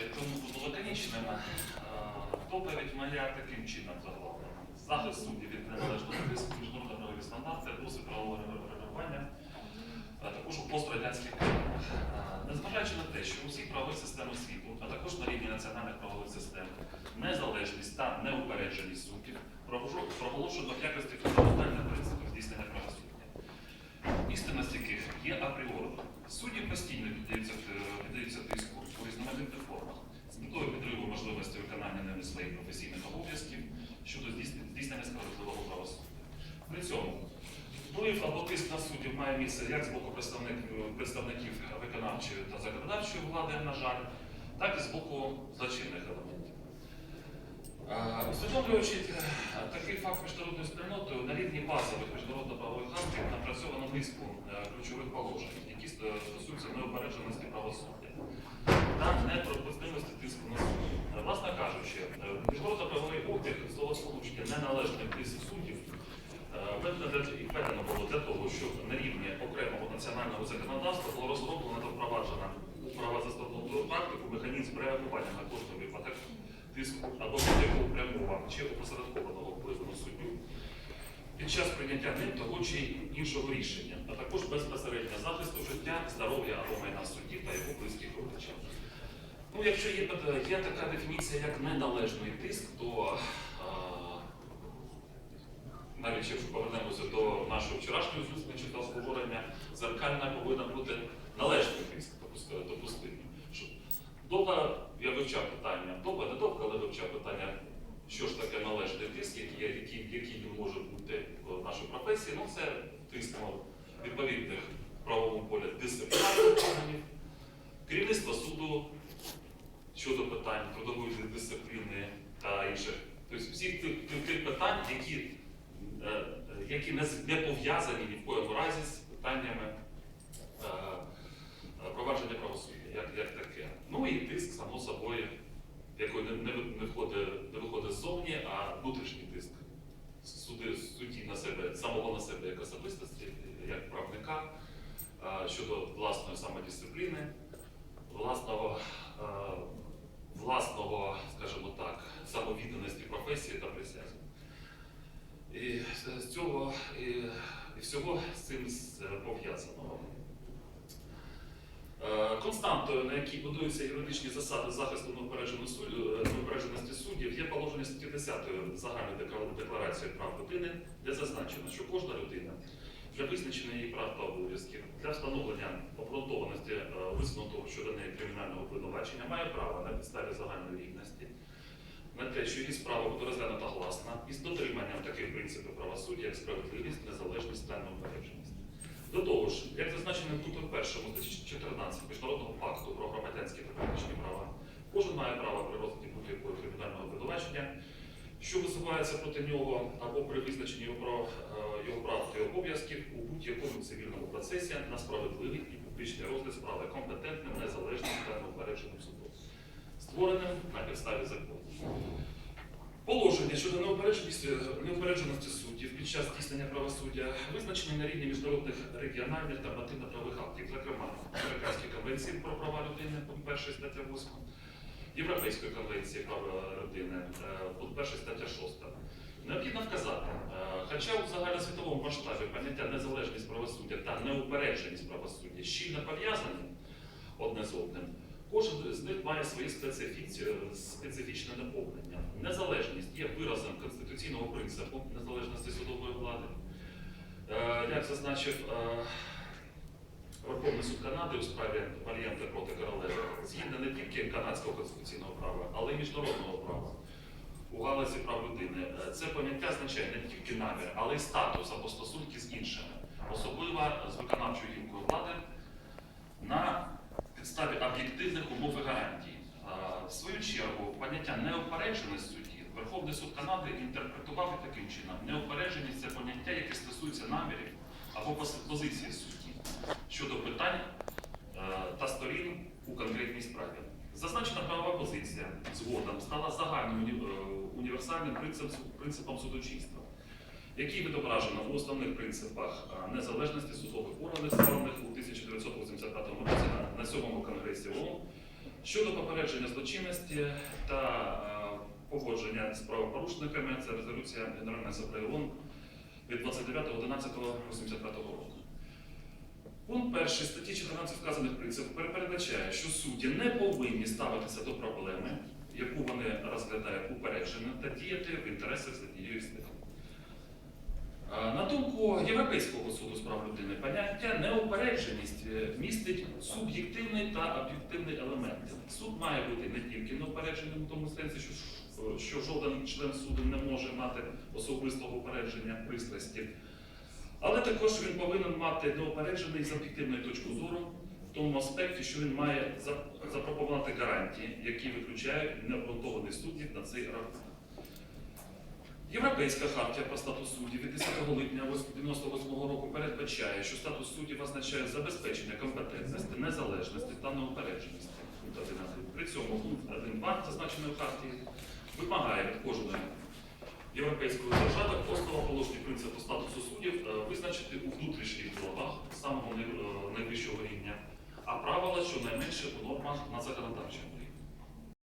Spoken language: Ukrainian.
тому буду лаконічним. Доповідь моя таким чином заглавлена. Захист суддів від неналежного тиску, міжнародно правові стандарти, досвід правового регулювання, а також у пострадянських країнах. Е, Незважаючи на те, що у всіх правових системах світу, а також на рівні національних правових систем, незалежність та неупередженість суддів проголошено в якості фундаментальних принципів здійснення правосуддя. Судді постійно піддаються, е, тиску у різноманітних формах з метою підриву можливості виконання ними своїх професійних обов'язків щодо здійснення справедливого правосуддя. При цьому вплив або тиск на суддів має місце як з боку представник- представників виконавчої та законодавчої влади, на жаль, так і з боку злочинних елементів. Усвідомлюючи е, такий факт міжнародною спільнотою, на рівні базових міжнародно-правових актів напрацьовано низку е, ключових положень, які стосуються неупередженості правосуддя та неприпустимості тиску на суд. Е, Власне кажучи, міжнародно-правовий обіг словосполучення неналежних тиск суддів і введено було для того, щоб на рівні окремого національного законодавства було розроблено та впроваджено у правозастосовну практику механізм реагування на випадок тиску або будь-якого прямого чи опосередкованого впливу на суддю під час прийняття ним того чи іншого рішення, а також безпосередньо захисту життя, здоров'я або майна судді та його близьких родичів. Ну, якщо є, є така дефініція, як неналежний тиск, то а, навіть якщо повернемося до нашої вчорашньої зустрічі та обговорення, зеркальна повинна бути належний тиск допусти- допустимий. Довго я вивчав питання, довго не довго, але вивчав питання, що ж таке належний тиск, який, який, який він може бути в нашій професії. Ну, це ну, відповідних правовому полі дисциплінарних органів, керівництво суду щодо питань трудової дисципліни та інших. Тобто всіх тих, тих, тих питань, які, е, які не, не пов'язані ні в коєму разі з питаннями е, е, провадження правосуддя, як, як таке. Ну і тиск, само собою, який не, не, не, виходить, не виходить ззовні, а внутрішній тиск суди, судді на себе, самого на себе як особистості, як правника, е, щодо власної самодисципліни, власного, е, власного, скажімо так, самовідданості професії та присязі. І з- цього і, і всього з цим з- пов'язаного. Константою, на якій будуються юридичні засади захисту неупередженої е, неупередженості суддів, є положення статті 10 загальної декларації прав людини, де зазначено, що кожна людина для визначення її прав та обов'язків для встановлення обґрунтованості е, висунутого щодо неї кримінального обвинувачення має право на підставі загальної рівності на те, що її справа буде розглянута гласно із дотриманням таких принципів правосуддя, як справедливість, незалежність та неупередженість. До того ж, як зазначено в першому статті 14 Міжнародного пакту про громадянські та політичні права, кожен має право при розгляді будь-якого кримінального обвинувачення, що висувається проти нього або при визначенні його прав, е, та обов'язків у будь-якому цивільному процесі на справедливий і публічний розгляд справи компетентним, незалежним та неупередженим судом, створеним на підставі закону. Щодо неупередженості, неупередженості суддів під час здійснення правосуддя визначені на рівні міжнародних регіональних та нормативно-правових актів, зокрема Американської конвенції про права людини, пункт 1 стаття 8, Європейської конвенції права людини, е, пункт 1 стаття 6. Необхідно вказати, е, хоча у загальносвітовому масштабі поняття незалежність правосуддя та неупередженість правосуддя щільно пов'язані одне з одним, Кожен з них має специфіці- специфічне наповнення. Незалежність є виразом конституційного принципу незалежності судової влади. Е, Як зазначив е, Верховний суд Канади у справі Варієнта проти королеви, згідно не тільки канадського конституційного права, але й міжнародного права. У галузі прав людини Е, це поняття означає не тільки намір, але й статус або стосунки з іншими, особливо з виконавчою гілкою влади на підставі об'єктивних умов і гарантій. А, В свою чергу, поняття неупередженість судді Верховний суд Канади інтерпретував і таким чином. Неупередженість це поняття, яке стосується намірів або позиції судді щодо питань е, та сторін у конкретній справі. Зазначена правова позиція згодом стала загальним е, універсальним принципом, судочинства, який відображено у основних принципах е, незалежності судових органів, створених у 1985 році на, на 7 конгресі ООН Щодо попередження злочинності та поводження з правопорушниками, це резолюція Генеральної асамблеї ООН від 29.11.85 року. Пункт перший статті 14 вказаних принципів передбачає, що судді не повинні ставитися до проблеми, яку вони розглядають упереджено, та діяти в інтересах задієї статті. Е, На думку Європейського суду з прав людини, поняття неупередженість е, містить суб'єктивний та об'єктивний елементи. Суд має бути не тільки неупередженим в тому сенсі, що, що жоден член суду не може мати особистого упередження пристрасті, але також він повинен мати неупереджений з об'єктивної точки зору в тому аспекті, що він має запропонувати гарантії, які виключають необґрунтований суддів на цей рахунок. Європейська хартія про статус суддів від 10 липня 1998 року передбачає, що статус суддів означає забезпечення компетентності, незалежності та неупередженості. При цьому пункт 1.2 зазначеної хартії вимагає від кожної європейської держави основоположні принципи статусу суддів е, визначити у внутрішніх нормах самого е, найвищого рівня, а правила щонайменше у нормах на законодавчому рівні.